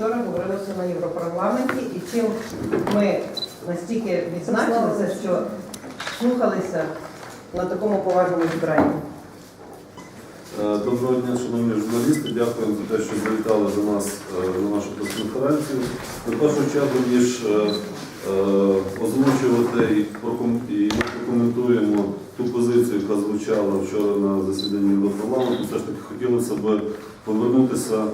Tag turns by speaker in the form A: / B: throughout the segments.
A: вчора говорилося на Європарламенті, і чим ми настільки відзначилися, що слухалися на такому поважному зібранні.
B: Е, Доброго дня, шановні журналісти. Дякуємо за те, що завітали до нас е, на нашу прес-конференцію. На першу чергу, ніж е, озвучувати і прокоментуємо ту позицію, яка звучала вчора на засіданні до парламенту, все ж таки хотілося б повернутися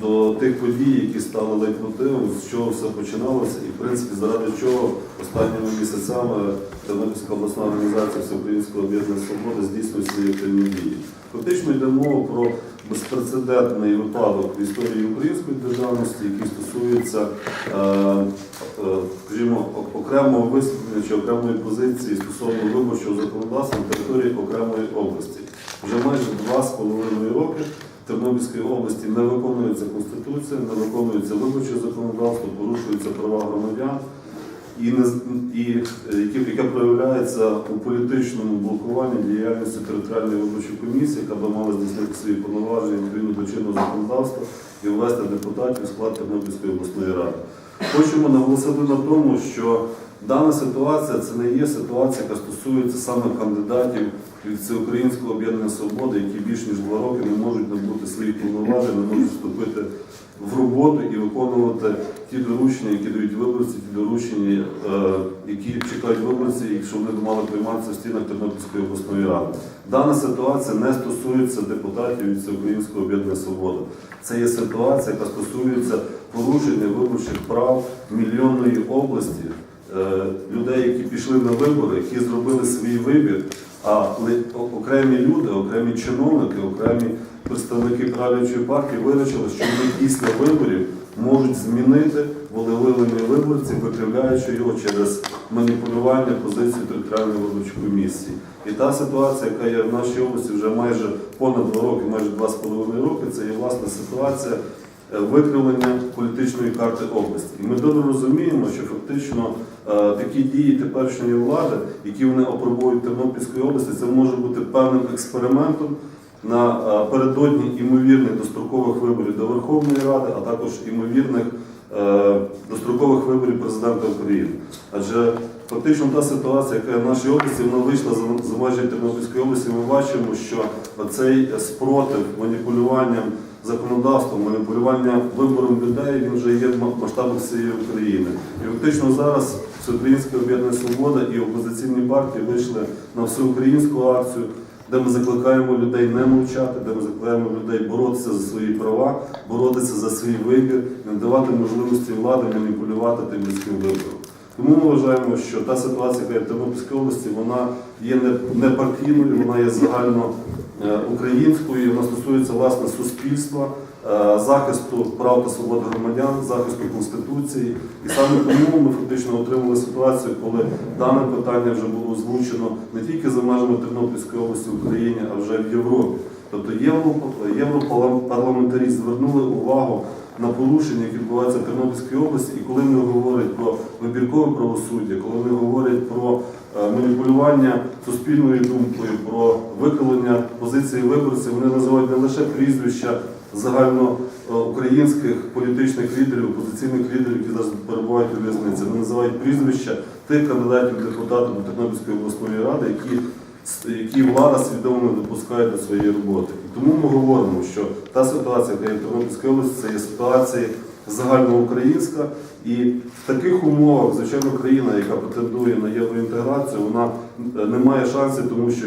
B: до тих подій, які стали лейтмотивом, з чого все починалося, і в принципі заради чого останніми місяцями Тернопільська обласна організація Всеукраїнського об'єднання свободи здійснює свої активні дії. Фактично йде мова про безпрецедентний випадок в історії української державності, який стосується, е, е, скажімо, окремого висвітлення чи окремої позиції стосовно виборчого законодавства на території окремої області. Вже майже два з половиною роки в Тернопільській області не виконується конституція, не виконується виборче законодавство, порушуються права громадян і, не, і е, яке проявляється у політичному блокуванні діяльності територіальної виборчої комісії, яка би мала здійснити свої повноваження відповідно до чинного законодавства і ввести депутатів у склад Тернопільської обласної ради. Хочемо наголосити на тому, що дана ситуація це не є ситуація, яка стосується саме кандидатів від Всеукраїнського об'єднання свободи, які більш ніж два роки не можуть набути своїх повноважень, не можуть вступити в роботу і виконувати ті доручення, які дають виборці, ті доручення, е, які чекають виборці, якщо вони мали прийматися в стінах Тернопільської обласної ради. Дана ситуація не стосується депутатів від Всеукраїнського об'єднання свобода. Це є ситуація, яка стосується порушення виборчих прав мільйонної області, е, людей, які пішли на вибори, які зробили свій вибір. А окремі люди, окремі чиновники, окремі представники правлячої партії вирішили, що вони після виборів можуть змінити волевиявлення виборців, викривляючи його через маніпулювання позиції територіальної виборчої комісії. І та ситуація, яка є в нашій області вже майже понад два роки, майже два з половиною роки, це є власна ситуація е, викривлення політичної карти області. І ми добре розуміємо, що фактично такі дії теперішньої влади, які вони опробують в Тернопільській області, це може бути певним експериментом на е, передодні імовірних дострокових виборів до Верховної Ради, а також імовірних е, дострокових виборів президента України. Адже фактично та ситуація, яка в нашій області, вона вийшла за межі Тернопільської області. Ми бачимо, що цей спротив маніпулюванням законодавством, маніпулювання вибором людей, він вже є в масштабах всієї України. І фактично зараз Всеукраїнське об'єднання Свобода і опозиційні партії вийшли на всеукраїнську акцію, де ми закликаємо людей не мовчати, де ми закликаємо людей боротися за свої права, боротися за свій вибір, не давати можливості влади маніпулювати тим людським вибором. Тому ми вважаємо, що та ситуація, яка є в Тернопільській області, вона є не, партійною, вона є загально українською, і вона стосується власне суспільства, е, захисту прав та свобод громадян, захисту Конституції. І саме тому ми фактично отримали ситуацію, коли дане питання вже було озвучено не тільки за межами Тернопільської області в Україні, а вже в Європі. Тобто євро- європарламентарі звернули увагу на порушення, які відбуваються в Тернопільській області, і коли вони говорять про вибіркове правосуддя, коли вони говорять про е, маніпулювання суспільною думкою, про викривлення позиції виборців, вони називають не лише прізвища загальноукраїнських політичних лідерів, опозиційних лідерів, які зараз перебувають у в'язниці. Вони називають прізвища тих кандидатів в депутати до Тернопільської обласної ради, які які влада свідомо не допускає до своєї роботи. І тому ми говоримо, що та ситуація, яка є в Тернопільській області, це є ситуація загальноукраїнська, і в таких умовах, звичайно, країна, яка претендує на євроінтеграцію, вона е, не має шансів, тому що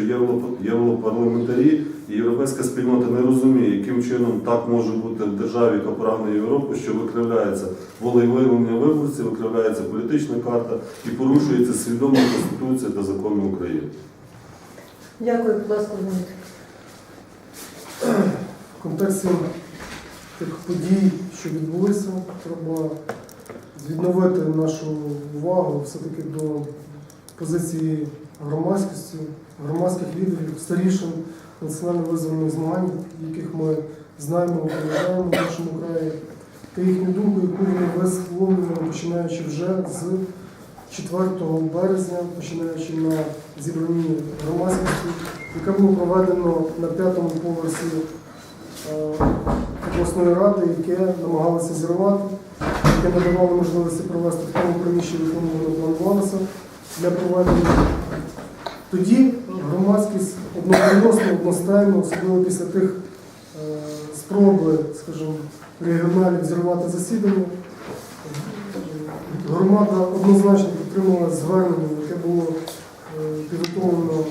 B: європарламентарі і європейська спільнота не розуміє, яким чином так може бути в державі, яка прагне Європу, що викривляється волевиявлення виборців, викривляється політична карта і порушується свідома Конституція та закони України.
A: Дякую, будь ласка, Леонід.
C: В контексті тих подій, що відбулися, треба відновити нашу увагу все-таки до позиції громадськості, громадських лідерів, старішин національно визвольних змагань, яких ми знаємо, пам'ятаємо в нашому краї, та їхню думку, яку вони висловлювали, починаючи вже з 4 березня, починаючи на зібранні громадськості, яке було проведено на п'ятому поверсі е, обласної ради, яке намагалися зірвати, яке не давало можливості провести в тому приміщенні, в якому воно для проведення. Тоді громадськість одноголосно, одностайно, особливо після тих е, спроби, скажімо, регіоналів зірвати засідання, громада однозначно підтримала звернення, яке було підготовлено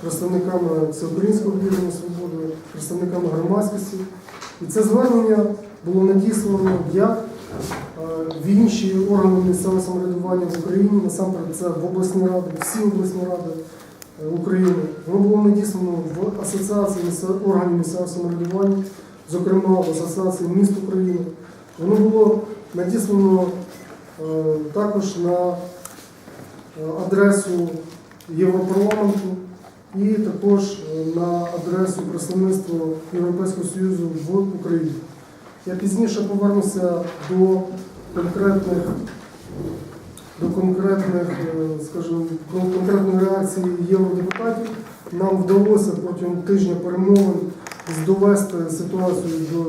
C: представниками Всеукраїнського об'єднання свободи, представниками громадськості. І це звернення було надіслано як е, в інші органи місцевого самоврядування в Україні, насамперед це в обласні ради, всі обласні ради е, України. Воно було надіслано в Асоціації органів місцевого самоврядування, зокрема в Асоціації міст України. Воно було надіслано е, також на адресу Європарламенту і також е, на адресу представництва Європейського Союзу в Україні. Я пізніше повернуся до конкретних, до конкретних, е, скажімо, конкретної реакції євродепутатів. Нам вдалося протягом тижня перемовин довести ситуацію до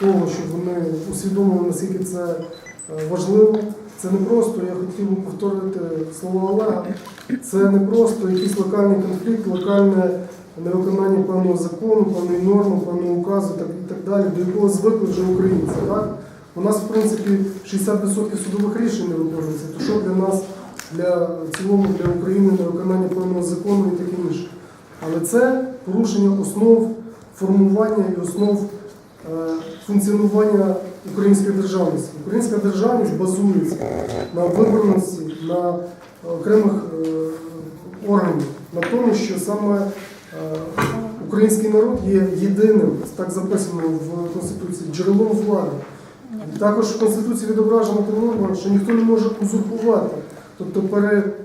C: того, щоб вони усвідомили, наскільки це е, важливо. Це не просто, я хотів би повторити слова Олега, це не просто якийсь локальний конфлікт, локальне невиконання певного закону, певної норми, певного указу так, і так далі, до якого звикли вже українці. Так? У нас, в принципі, 60% судових рішень не виконується. То що для нас, для в цілому для України невиконання певного закону і таке інше. Але це порушення основ формування і основ е, функціонування української державності. Українська державність базується на виборності, на окремих е, органів, на тому, що саме е, український народ є єдиним, так записано в Конституції, джерелом влади. Також в Конституції відображена норма, що ніхто не може узурпувати, тобто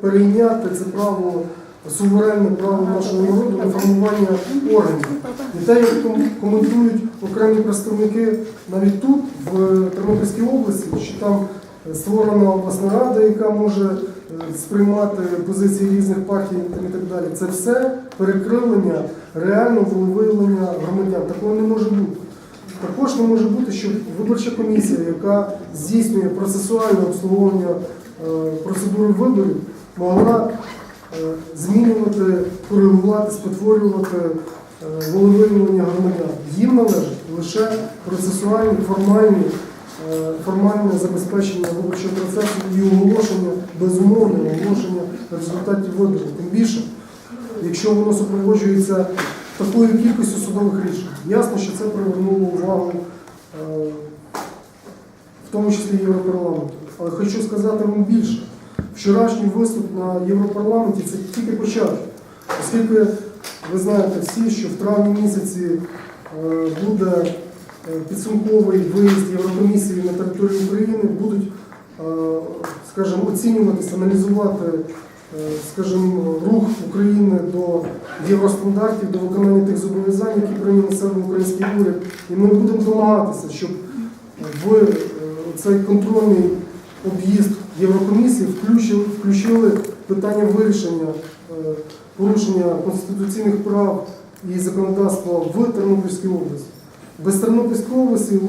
C: перейняти це право, суверенне право нашого народу на формування органів. І те, як коментують окремі представники навіть тут, в Тернопільській області, що там створена обласна рада, яка може е, сприймати позиції різних партій і так далі. Це все перекривлення реального волевиявлення громадян. Такого не може бути. Також не може бути, щоб виборча комісія, яка здійснює процесуальне обслуговування е, процедури виборів, могла змінювати, коригувати, спотворювати е, волевиявлення громадян. Їм належить лише процесуальні, формальні, е, формальне забезпечення виборчого процесу і оголошення, безумовне оголошення результатів виборів. Тим більше, якщо воно супроводжується такою кількістю судових рішень. Ясно, що це привернуло увагу, е, в тому числі Європарламенту. Але хочу сказати вам більше. Вчорашній виступ на Європарламенті це тільки початок. Оскільки ви знаєте всі, що в травні місяці е, буде е, підсумковий виїзд Єврокомісії на територію України, будуть, е, скажімо, оцінюватися, аналізувати скажімо, рух України до євростандартів, до виконання тих зобов'язань, які прийняв на себе український уряд. І ми будемо домагатися, щоб в цей контрольний об'їзд Єврокомісії включили, включили питання вирішення е, порушення конституційних прав і законодавства в Тернопільській області. Без Тернопільської області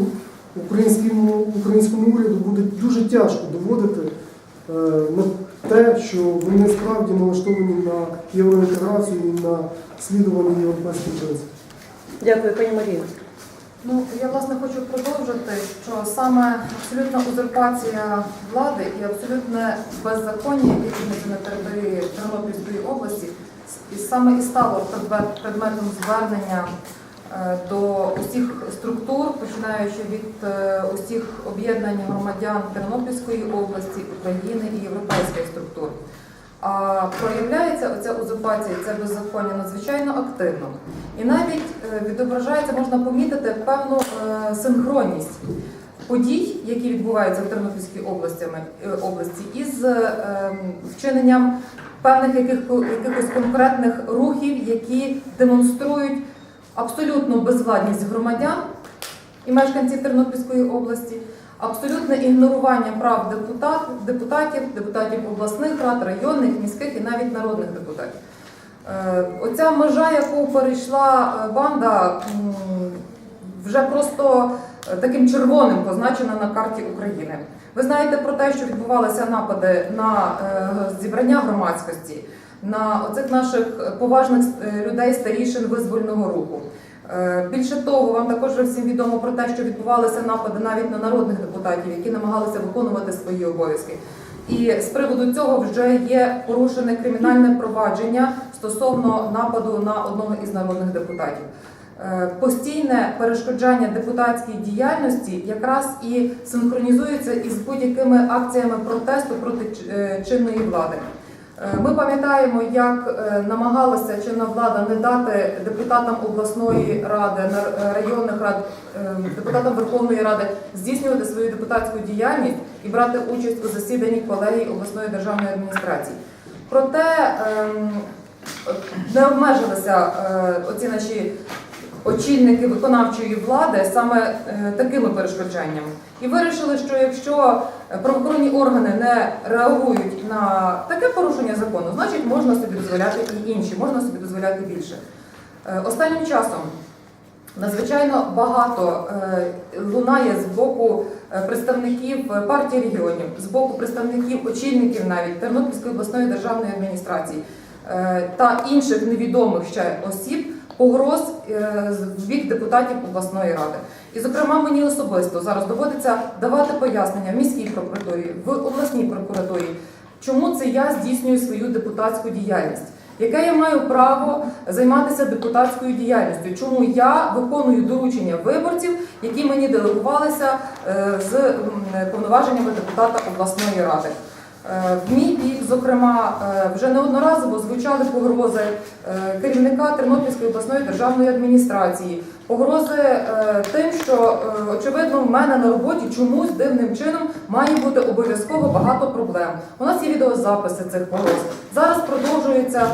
C: українському, українському уряду буде дуже тяжко доводити е, на те, що вони справді налаштовані на євроінтеграцію і на слідування європейських принципів.
A: Дякую, пані Марія.
D: Ну, я власне хочу продовжити, що саме абсолютна узурпація влади і абсолютне беззаконня, яке чиниться на території Тернопільської області, і саме і стало предметом звернення е, до усіх структур, починаючи від е, усіх об'єднань громадян Тернопільської області, України і європейських структур. А проявляється оця узурпація, це беззаконня надзвичайно активно. І навіть е, відображається, можна помітити певну е, синхронність подій, які відбуваються в Тернопільській областями, е, області, із ем, вчиненням певних яких, якихось конкретних рухів, які демонструють абсолютну безвладність громадян і мешканців Тернопільської області, абсолютне ігнорування прав депутат, депутатів, депутатів обласних рад, районних, міських і навіть народних депутатів. Е, Оця межа, яку перейшла е, банда вже просто е, таким червоним позначена на карті України. Ви знаєте про те, що відбувалися напади на зібрання громадськості, на оцих наших поважних людей старішин визвольного руху. Е, Більше того, вам також всім відомо про те, що відбувалися напади навіть на народних депутатів, які намагалися виконувати свої обов'язки. І з приводу цього вже є порушене кримінальне провадження стосовно нападу на одного із народних депутатів. Е, Постійне перешкоджання депутатській діяльності якраз і синхронізується із будь-якими акціями протесту проти е, чинної влади. Е, Ми пам'ятаємо, як е, намагалася чинна влада не дати депутатам обласної ради, е, районних рад, депутатам Верховної Ради здійснювати свою депутатську діяльність і брати участь у засіданні колегії обласної державної адміністрації. Проте ем, не обмежилися оці наші очільники виконавчої влади саме е, такими перешкоджаннями. І вирішили, що якщо правоохоронні органи не реагують на таке порушення закону, значить можна собі дозволяти і інші, можна собі дозволяти більше. Е, Останнім часом надзвичайно багато е, лунає з боку представників партії регіонів, з боку представників очільників навіть Тернопільської обласної державної адміністрації та інших невідомих ще осіб погроз е, з- бік депутатів обласної ради. І, зокрема, мені особисто зараз доводиться давати пояснення в міській прокуратурі, в обласній прокуратурі, чому це я здійснюю свою депутатську діяльність. Яке я маю право займатися депутатською діяльністю? Чому я виконую доручення виборців, які мені делегувалися е, з повноваженнями депутата обласної ради? Е, В мій бік, зокрема, е, вже неодноразово звучали погрози е, керівника Тернопільської обласної державної адміністрації, погрози тим, що очевидно в мене на роботі чомусь дивним чином має бути обов'язково багато проблем. У нас є відеозаписи цих погроз. Зараз продовжується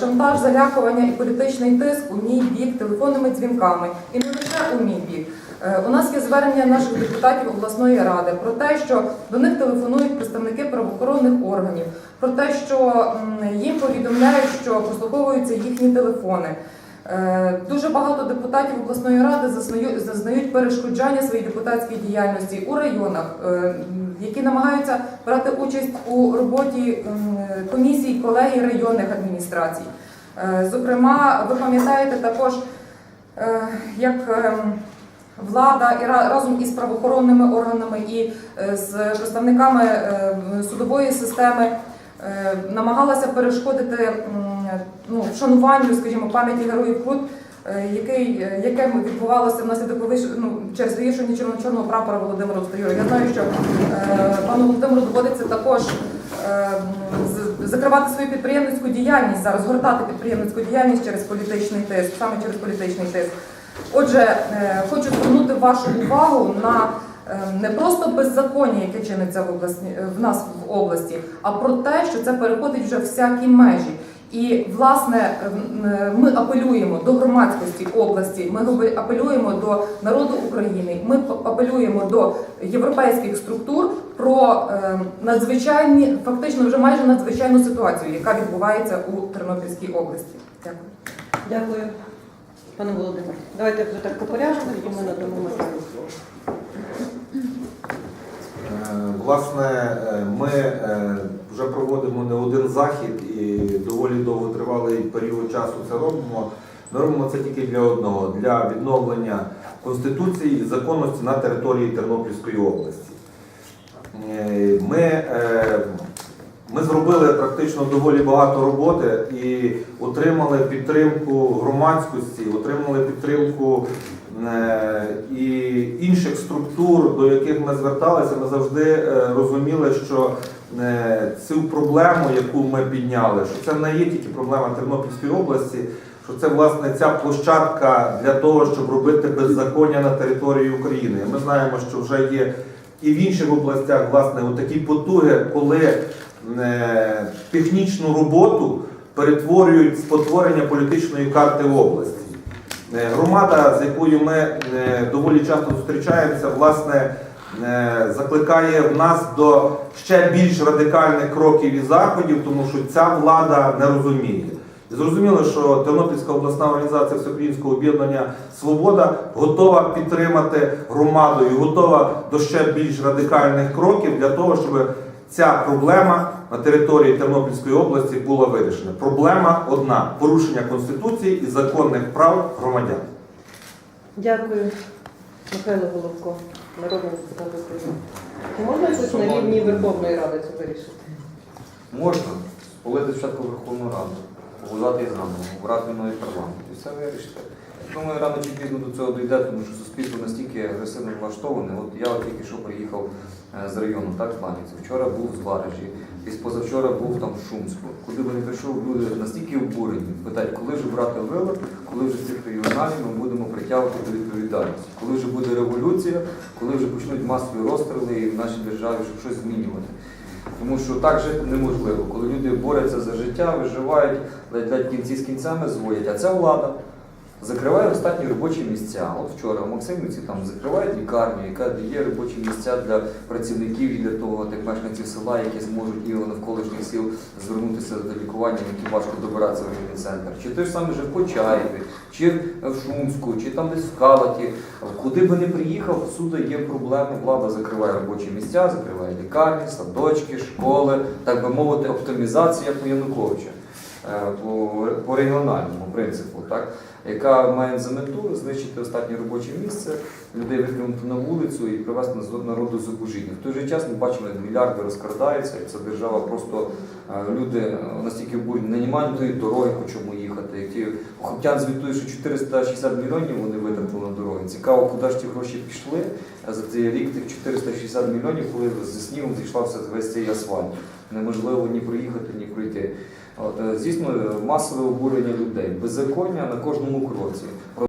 D: шантаж, залякування і політичний тиск у мій бік телефонними дзвінками, і не лише у мій бік. Е, У нас є звернення наших депутатів обласної ради про те, що до них телефонують представники правоохоронних органів, про те, що їм повідомляють, що прослуховуються їхні телефони. Е, Дуже багато депутатів обласної ради зазнають, перешкоджання своїй депутатській діяльності у районах, е, які намагаються брати участь у роботі комісій колегій районних адміністрацій. Зокрема, ви пам'ятаєте також, як ем, влада і ра- разом із правоохоронними органами і е, з представниками е, судової системи е, намагалася перешкодити ну, вшануванню, скажімо, пам'яті героїв Крут, який, яке відбувалося внаслідок ну, через вивішення чорного чорного прапора Володимира Остаюра. Я знаю, що пану Володимиру доводиться також е, закривати свою підприємницьку діяльність зараз, гортати підприємницьку діяльність через політичний тиск, саме через політичний тиск. Отже, е, хочу звернути вашу увагу на е, не просто беззаконня, яке чиниться в області в нас в області, а про те, що це переходить вже всякі межі. І власне е, ми апелюємо до громадськості області, ми апелюємо до народу України, ми апелюємо до європейських структур про надзвичайні, фактично вже майже надзвичайну ситуацію, яка відбувається у Тернопільській області. Дякую.
A: Дякую, пане Володимире. Давайте вже так по порядку, і ми надамо Михайлу.
E: Е, Власне, е, ми е, вже проводимо не один захід і доволі довготривалий період часу це робимо. Ми робимо це тільки для одного для відновлення конституції і законності на території Тернопільської області. Ми, ми зробили практично доволі багато роботи і отримали підтримку громадськості, отримали підтримку е, і інших структур, до яких ми зверталися, ми завжди е, розуміли, що е, цю проблему, яку ми підняли, що це не є тільки проблема Тернопільської області, що це власне ця площадка для того, щоб робити беззаконня на території України. Ми знаємо, що вже є і в інших областях власне такі потуги, коли технічну роботу перетворюють з потворення політичної карти області. Е, Громада, з якою ми е, доволі часто зустрічаємося, власне, е, закликає в нас до ще більш радикальних кроків і заходів, тому що ця влада не розуміє, зрозуміло, що Тернопільська обласна організація Всеукраїнського об'єднання Свобода готова підтримати громаду і готова до ще більш радикальних кроків для того, щоб ця проблема на території Тернопільської області була вирішена. Проблема одна порушення Конституції і законних прав громадян.
A: Дякую. Михайло Головко, народний депутат України. Можна щось на рівні Верховної Ради це вирішити?
F: Можна спалити спочатку Верховну Раду, побудувати її заново, обрати новий парламент і все вирішити. Думаю, рано чи пізно до цього дійде, тому що суспільство настільки агресивно влаштоване. От я от тільки що приїхав е, з району, так, з. Вчора був з Варажі, і позавчора був там в Шумську. Куди би не прийшов, люди настільки обурені, питають, коли ж брати вилад, коли вже цих регіоналів ми будемо притягувати до відповідальності, коли вже буде революція, коли вже почнуть масові розстріли і в нашій державі, щоб щось змінювати. Тому що так жити неможливо. Коли люди борються за життя, виживають, ледь-ледь кінці з кінцями зводять, а це влада закриває останні робочі місця. От вчора в Максимівці там закривають лікарню, яка дає робочі місця для працівників і для того, як мешканців села, які зможуть і навколишніх сіл звернутися до лікування, які важко добиратися в районний центр. Чи той ж самий же в Почаєві, чи в Шумську, чи там десь в Калаті. Куди би не приїхав, всюди є проблеми. Влада закриває робочі місця, закриває лікарні, садочки, школи, так би мовити, оптимізація по Януковича. Е, По, по регіональному принципу, так, яка має за мету знищити останнє робоче місце, людей викинути на вулицю і привести народу зубожіння. В той же час ми бачимо, як мільярди розкрадаються, як ця держава просто е, люди е, настільки обурені, не немає тої дороги, по чому їхати. Як ті звітують, що 460 мільйонів вони витратили на дороги. Цікаво, куди ж ті гроші пішли за цей рік тих 460 мільйонів, коли зі снігом зійшла весь цей асфальт. Неможливо ні проїхати, ні пройти. От, е, звісно, масове обурення людей, беззаконня на кожному кроці.